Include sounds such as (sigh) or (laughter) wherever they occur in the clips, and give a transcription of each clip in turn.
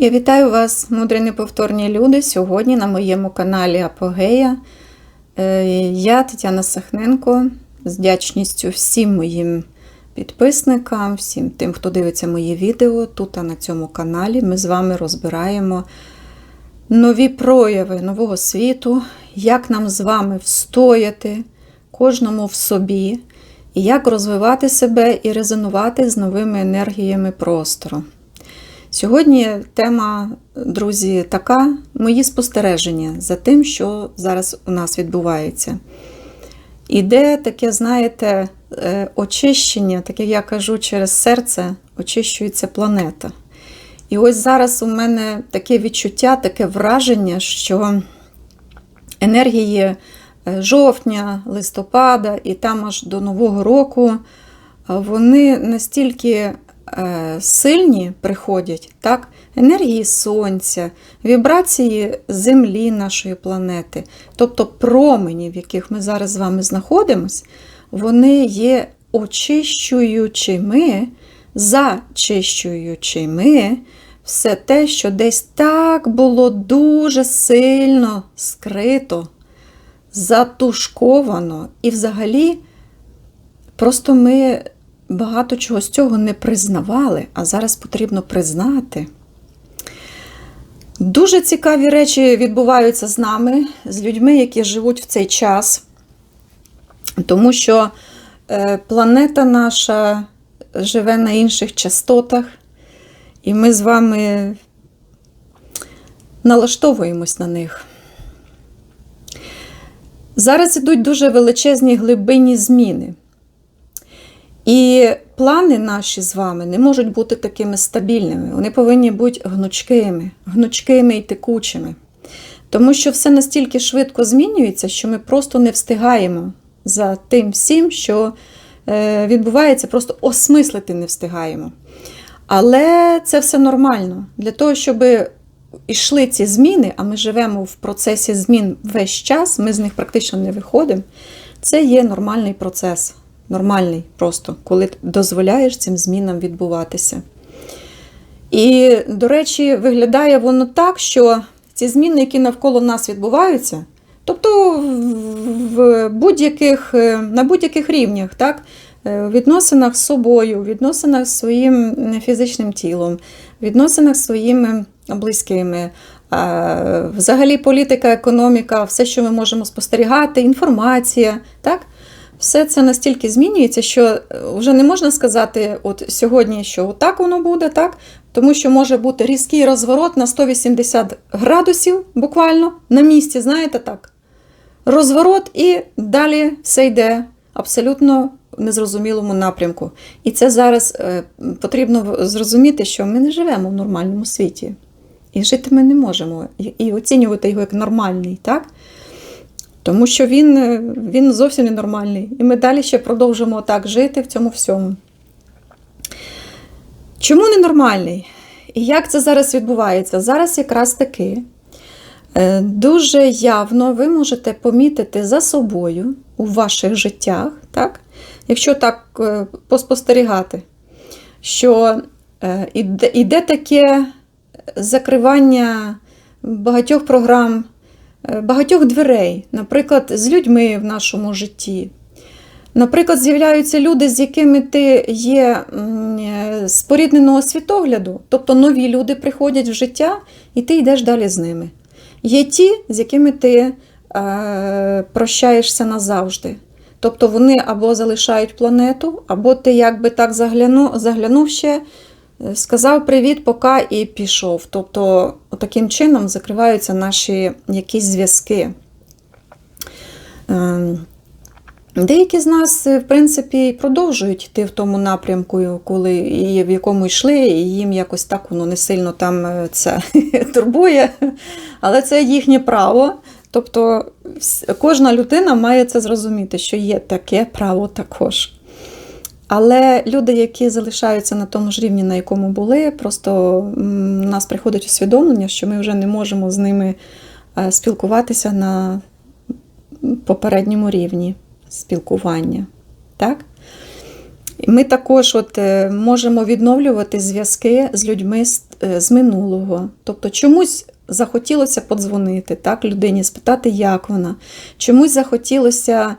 Я вітаю вас, мудрі неповторні люди. Сьогодні на моєму каналі Апогея. Е, Я Тетяна Сахненко з вдячністю всім моїм підписникам, всім тим, хто дивиться мої відео тут на цьому каналі. Ми з вами розбираємо нові прояви нового світу, як нам з вами встояти кожному в собі, і як розвивати себе і резонувати з новими енергіями простору. Сьогодні тема, друзі, така: мої спостереження за тим, що зараз у нас відбувається. Іде таке, знаєте, е, очищення, таке я кажу, через серце очищується планета. І ось зараз у мене таке відчуття, таке враження, що енергії е, жовтня, листопада і там аж до Нового року, е, вони настільки сильні приходять, так? енергії сонця, вібрації землі нашої планети, тобто промені, в яких ми зараз з вами знаходимося, вони є очищуючими, зачищуючими все те, що десь так було дуже сильно скрито, затушковано, і взагалі просто ми багато чого з цього не признавали, а зараз потрібно признати. Дуже цікаві речі відбуваються з нами, з людьми, які живуть в цей час, тому що е, планета наша живе на інших частотах, і ми з вами налаштовуємось на них. Зараз ідуть дуже величезні глибинні зміни. І плани наші з вами не можуть бути такими стабільними. Вони повинні бути гнучкими, гнучкими і текучими. Тому що все настільки швидко змінюється, що ми просто не встигаємо за тим всім, що е, відбувається, просто осмислити не встигаємо. Але це все нормально. Для того, щоб йшли ці зміни, а ми живемо в процесі змін весь час, ми з них практично не виходимо. Це є нормальний процес. Нормальний просто, коли дозволяєш цим змінам відбуватися. І, до речі, виглядає воно так, що ці зміни, які навколо нас відбуваються, тобто в будь-яких, на будь-яких рівнях, так, в відносинах з собою, в відносинах з своїм фізичним тілом, в відносинах з своїми близькими, взагалі політика, економіка, все, що ми можемо спостерігати, інформація. так, все це настільки змінюється, що вже не можна сказати, от сьогодні, що так воно буде, так? Тому що може бути різкий розворот на 180 градусів, буквально на місці, знаєте так? Розворот, і далі все йде абсолютно в незрозумілому напрямку. І це зараз е, потрібно зрозуміти, що ми не живемо в нормальному світі. І жити ми не можемо, і оцінювати його як нормальний, так? Тому що він е, він зовсім ненормальний. І ми далі ще продовжимо так жити в цьому всьому. Чому ненормальний? І як це зараз відбувається? Зараз якраз таки е, дуже явно ви можете помітити за собою у ваших життях, так? якщо так е, поспостерігати, що іде таке закривання багатьох програм. Е, багатьох дверей, наприклад, з людьми в нашому житті. Наприклад, з'являються люди, з якими ти є е, спорідненого світогляду, тобто нові люди приходять в життя, і ти йдеш далі з ними. Є ті, з якими ти е, прощаєшся назавжди. Тобто вони або залишають планету, або ти якби так заглянув, заглянув ще Сказав привіт, пока і пішов. Тобто, таким чином закриваються наші якісь зв'язки. Ем, деякі з нас, в принципі, продовжують йти в тому напрямку, коли і в якому йшли, і їм якось так воно не сильно там е, це (laughs) турбує. Але це їхнє право. Тобто кожна людина має це зрозуміти, що є таке право також. Але люди, які залишаються на тому ж рівні, на якому були, просто у нас приходить усвідомлення, що ми вже не можемо з ними е, спілкуватися на попередньому рівні спілкування. Так? Ми також от, е, можемо відновлювати зв'язки з людьми з, е, з минулого. Тобто чомусь захотілося подзвонити так, людині, спитати, як вона. Чомусь захотілося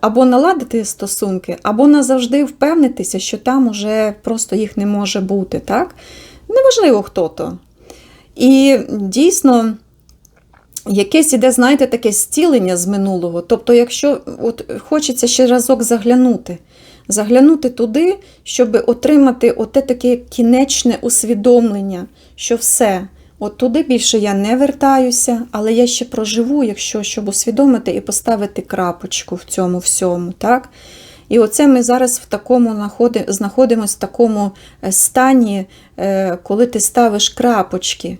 або наладити стосунки, або назавжди впевнитися, що там уже просто їх не може бути. Так? Неважливо, хто то. І дійсно. Якесь іде, знаєте, таке стілення з минулого. Тобто, якщо от хочеться ще разок заглянути, заглянути туди, щоб отримати оте таке кінечне усвідомлення, що все, от туди більше я не вертаюся, але я ще проживу, якщо щоб усвідомити і поставити крапочку в цьому всьому. так? І оце ми зараз в такому знаходимося в такому е, стані, е, коли ти ставиш крапочки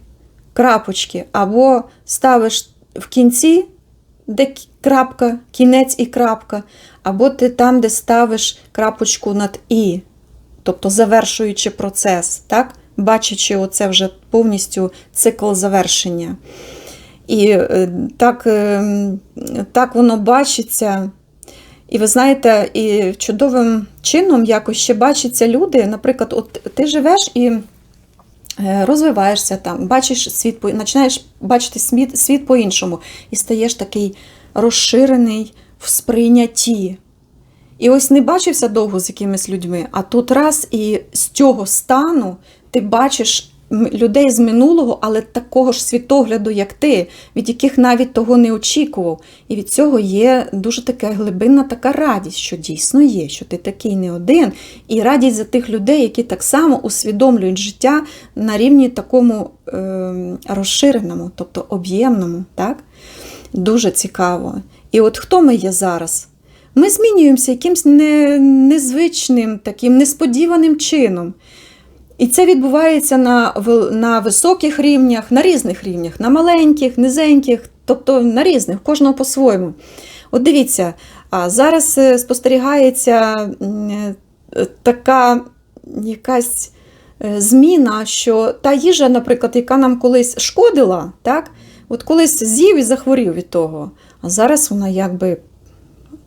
крапочки, або ставиш в кінці, де крапка, кінець і крапка, або ти там, де ставиш крапочку над і, тобто завершуючи процес, так? бачачи оце вже повністю цикл завершення. І е, так, е, так воно бачиться. І ви знаєте, і чудовим чином якось ще бачаться люди. Наприклад, от ти живеш і е, розвиваєшся там, бачиш світ, по- починаєш бачити світ, світ по-іншому, і стаєш такий розширений в сприйнятті. І ось не бачився довго з якимись людьми, а тут раз і з цього стану ти бачиш людей з минулого, але такого ж світогляду, як ти, від яких навіть того не очікував. І від цього є дуже така глибинна така радість, що дійсно є, що ти такий не один. І радість за тих людей, які так само усвідомлюють життя на рівні такому е, розширеному, тобто об'ємному. Так? Дуже цікаво. І от хто ми є зараз? Ми змінюємося якимсь не, незвичним, таким несподіваним чином. І це відбувається на, на високих рівнях, на різних рівнях, на маленьких, низеньких, тобто на різних, кожного по-своєму. От дивіться, а зараз е, спостерігається е, така якась е, зміна, що та їжа, наприклад, яка нам колись шкодила, так? от колись з'їв і захворів від того, а зараз вона якби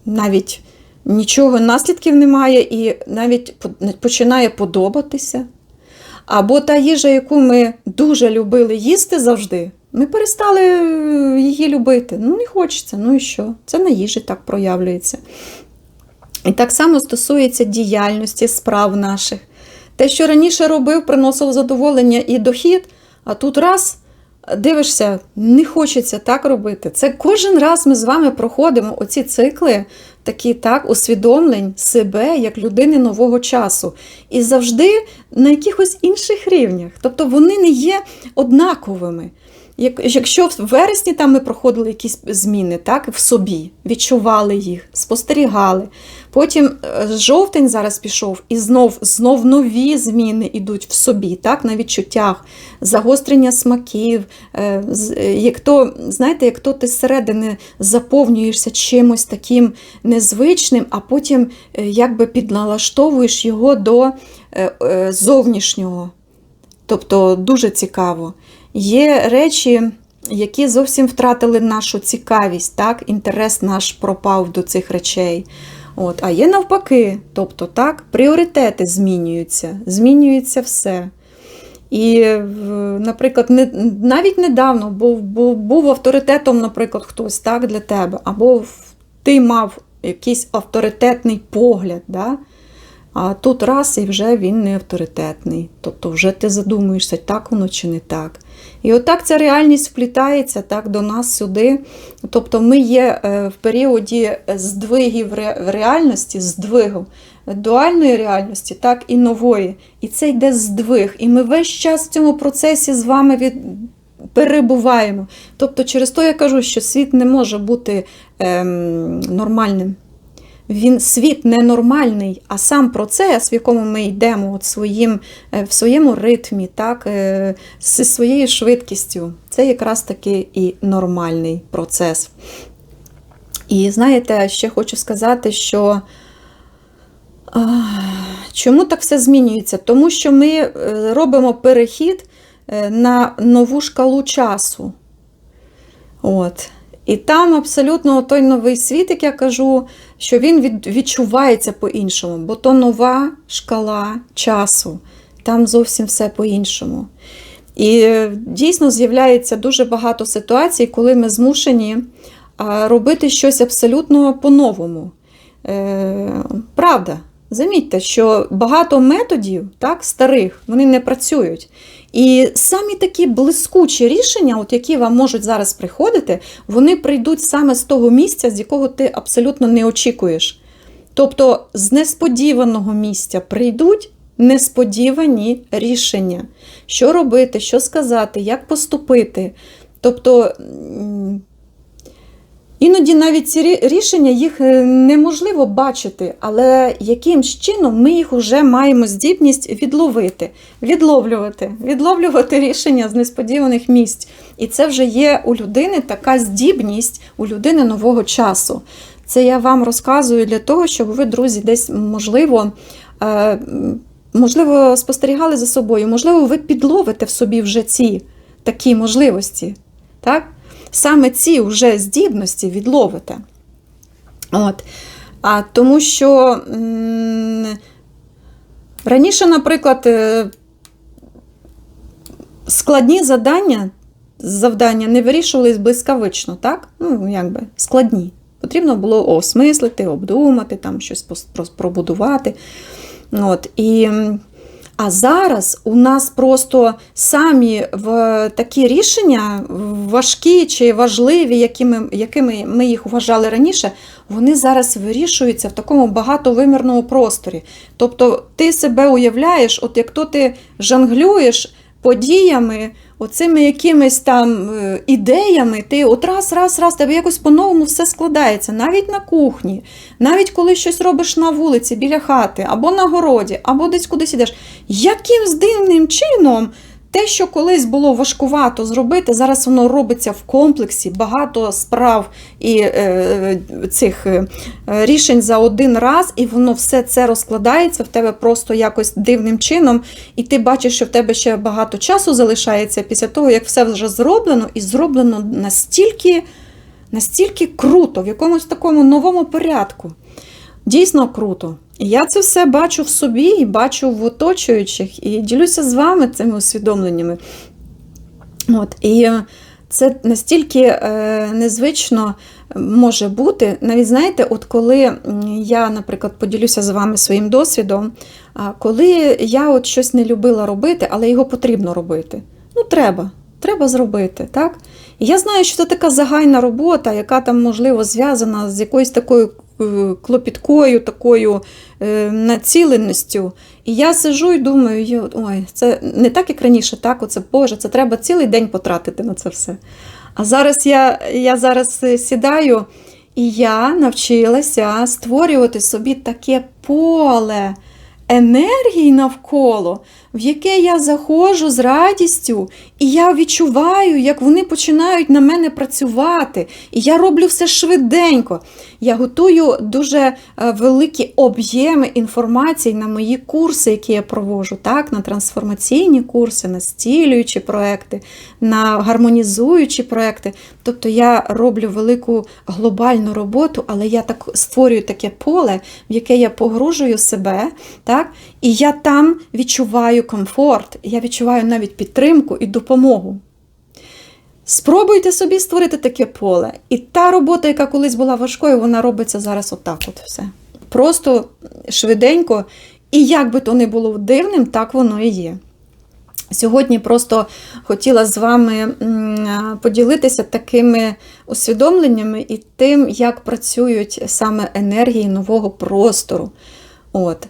навіть нічого наслідків немає і навіть починає подобатися. Або та їжа, яку ми дуже любили їсти завжди, ми перестали е, її любити. Ну, не хочеться, ну і що? Це на їжі так проявлюється. І так само стосується діяльності справ наших. Те, що раніше робив, приносило задоволення і дохід, а тут раз дивишся, не хочеться так робити. Це кожен раз ми з вами проходимо оці цикли, такі так, усвідомлень себе як людини нового часу. І завжди на якихось інших рівнях. Тобто вони не є однаковими. Як- Якщо в вересні там ми проходили якісь зміни так, в собі, відчували їх, спостерігали. Потім е, жовтень зараз пішов, і знов, знов нові зміни йдуть в собі, так, на відчуттях, загострення смаків. е, е, Як то, знаєте, як ти зсередини заповнюєшся чимось таким незвичним, а потім якби підналаштовуєш його до зовнішнього. Тобто дуже цікаво. Є речі, які зовсім втратили нашу цікавість, так? інтерес наш пропав до цих речей. От. А є навпаки, тобто так, пріоритети змінюються, змінюється все. І, наприклад, не, навіть недавно був, був, був авторитетом, наприклад, хтось так, для тебе, або ти мав якийсь авторитетний погляд. Да? А тут раз і вже він не авторитетний. Тобто вже ти задумуєшся, так воно чи не так. І отак ця реальність вплітається так, до нас сюди. Тобто ми є е, в періоді здвигів реальності, здвигу дуальної реальності, так і нової. І це йде здвиг. І ми весь час в цьому процесі з вами від... перебуваємо. Тобто, через то я кажу, що світ не може бути ем, нормальним. Він світ ненормальний, а сам процес, в якому ми йдемо от своїм, е, в своєму ритмі, так, е, зі своєю швидкістю, це якраз таки і нормальний процес. І знаєте, ще хочу сказати, що чому так все змінюється? Тому що ми е, робимо перехід на нову шкалу часу. От. І там абсолютно той новий світ, як я кажу, що він відчувається по-іншому, бо то нова шкала часу, там зовсім все по-іншому. І е, дійсно з'являється дуже багато ситуацій, коли ми змушені робити щось абсолютно по-новому. Е, правда, замітьте, що багато методів, так, старих, вони не працюють. І самі такі блискучі рішення, от які вам можуть зараз приходити, вони прийдуть саме з того місця, з якого ти абсолютно не очікуєш. Тобто з несподіваного місця прийдуть несподівані рішення, що робити, що сказати, як поступити. Тобто іноді навіть ці рішення їх е, неможливо бачити, але якимсь чином ми їх вже маємо здібність відловити, відловлювати, відловлювати рішення з несподіваних місць. І це вже є у людини така здібність у людини нового часу. Це я вам розказую для того, щоб ви, друзі, десь можливо. е, Можливо, спостерігали за собою, можливо, ви підловите в собі вже ці такі можливості. Так? Саме ці вже здібності відловите. От. А тому що м, раніше, наприклад, е, складні завдання, завдання не вирішувались блискавично, так? Ну, якби складні. Потрібно було осмислити, обдумати, там щось пробудувати. От, і, а зараз у нас просто самі в такі рішення важкі чи важливі, якими, якими ми їх вважали раніше, вони зараз вирішуються в такому багатовимірному просторі. Тобто ти себе уявляєш, от як то ти жонглюєш подіями, оцими якимись там е, ідеями, ти от раз, раз, раз, тебе якось по-новому все складається, навіть на кухні, навіть коли щось робиш на вулиці, біля хати, або на городі, або десь кудись ідеш. Якимсь дивним чином те, що колись було важкувато зробити, зараз воно робиться в комплексі, багато справ і е, цих е, рішень за один раз, і воно все це розкладається в тебе просто якось дивним чином, і ти бачиш, що в тебе ще багато часу залишається після того, як все вже зроблено, і зроблено настільки, настільки круто, в якомусь такому новому порядку. Дійсно круто. І я це все бачу в собі і бачу в оточуючих, і ділюся з вами цими усвідомленнями. От, і це настільки е, незвично може бути. Навіть знаєте, от коли я, наприклад, поділюся з вами своїм досвідом, коли я от щось не любила робити, але його потрібно робити. Ну, треба. Треба зробити, так? І я знаю, що це така загальна робота, яка там, можливо, зв'язана з якоюсь такою клопіткою, такою е, націленістю. І я сижу і думаю, ой, це не так, як раніше, так, оце Боже, це треба цілий день потратити на це все. А зараз я, я зараз е, сідаю, і я навчилася створювати собі таке поле енергії навколо, в яке я заходжу з радістю, і я відчуваю, як вони починають на мене працювати. І я роблю все швиденько. Я готую дуже е, великі об'єми інформації на мої курси, які я проводжу, так, на трансформаційні курси, на стілюючі проекти, на гармонізуючі проекти. Тобто я роблю велику глобальну роботу, але я так створюю таке поле, в яке я погружую себе, так, і я там відчуваю комфорт, я відчуваю навіть підтримку і допомогу. Спробуйте собі створити таке поле. І та робота, яка колись була важкою, вона робиться зараз отак от все. Просто швиденько. І як би то не було дивним, так воно і є. Сьогодні просто хотіла з вами поділитися такими усвідомленнями і тим, як працюють саме енергії нового простору. От.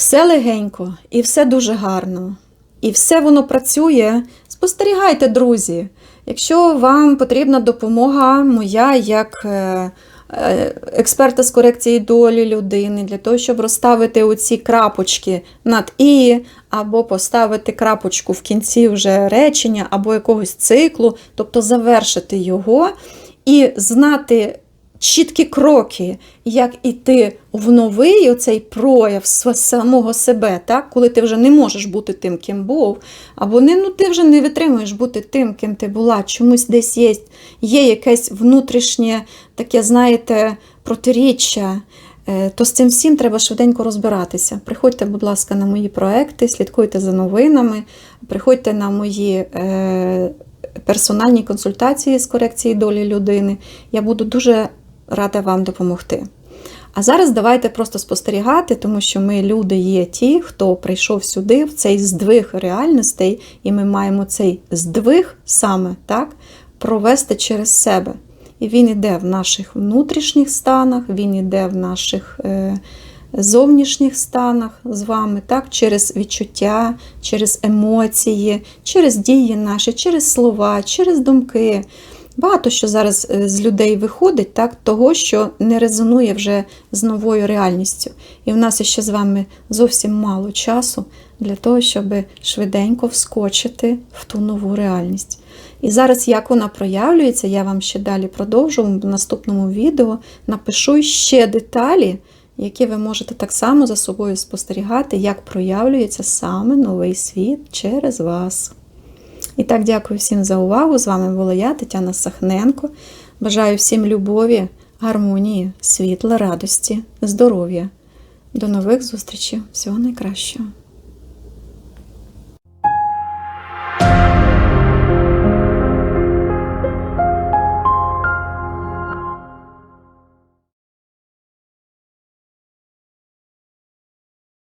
Все легенько і все дуже гарно. І все воно працює. Спостерігайте, друзі. Якщо вам потрібна допомога моя як е, е, експерта з корекції долі людини, для того, щоб розставити оці крапочки над і, або поставити крапочку в кінці вже речення, або якогось циклу, тобто завершити його і знати чіткі кроки, як іти в новий оцей прояв самого себе, так? коли ти вже не можеш бути тим, ким був, або не, ну, ти вже не витримуєш бути тим, ким ти була. Чомусь десь є, є якесь внутрішнє таке, знаєте, протиріччя. Е, То з цим всім треба швиденько розбиратися. Приходьте, будь ласка, на мої проекти, слідкуйте за новинами, приходьте на мої е, персональні консультації з корекції долі людини. Я буду дуже рада вам допомогти. А зараз давайте просто спостерігати, тому що ми люди є ті, хто прийшов сюди в цей здвиг реальностей, і ми маємо цей здвиг саме так, провести через себе. І він іде в наших внутрішніх станах, він іде в наших е, зовнішніх станах з вами, так, через відчуття, через емоції, через дії наші, через слова, через думки. Багато що зараз е, з людей виходить, так, того, що не резонує вже з новою реальністю. І в нас ще з вами зовсім мало часу для того, щоб швиденько вскочити в ту нову реальність. І зараз, як вона проявлюється, я вам ще далі продовжу в наступному відео. Напишу ще деталі, які ви можете так само за собою спостерігати, як проявлюється саме новий світ через вас. І так, дякую всім за увагу. З вами була я, Тетяна Сахненко. Бажаю всім любові, гармонії, світла, радості, здоров'я. До нових зустрічей. Всього найкращого.